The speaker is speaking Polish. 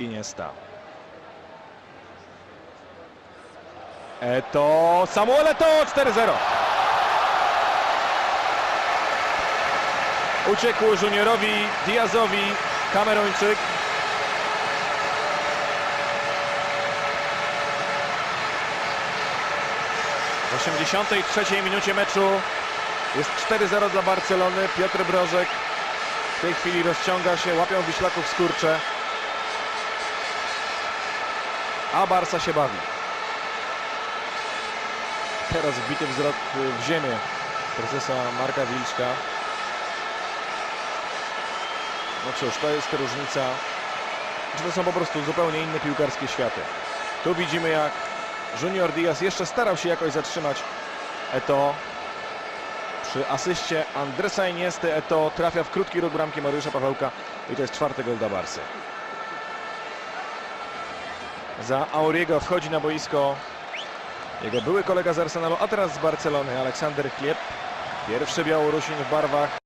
Iniesta. Eto, Samuel Eto, 4-0. Uciekł juniorowi Diazowi Kameruńczyk. W 83 minucie meczu jest 4-0 dla Barcelony. Piotr Brożek w tej chwili rozciąga się, łapią Wiślaków skurcze. A Barsa się bawi. Teraz wbity wzrok w ziemię prezesa Marka Wilczka. No cóż, to jest różnica. To są po prostu zupełnie inne piłkarskie światy. Tu widzimy jak Junior Diaz jeszcze starał się jakoś zatrzymać Eto. Przy asyście Andresa Iniesty Eto trafia w krótki róg bramki Mariusza Pawełka i to jest czwarty gol dla Barsy. Za Auriego wchodzi na boisko jego były kolega z Arsenalu, a teraz z Barcelony Aleksander Kliep. Pierwszy Białorusin w barwach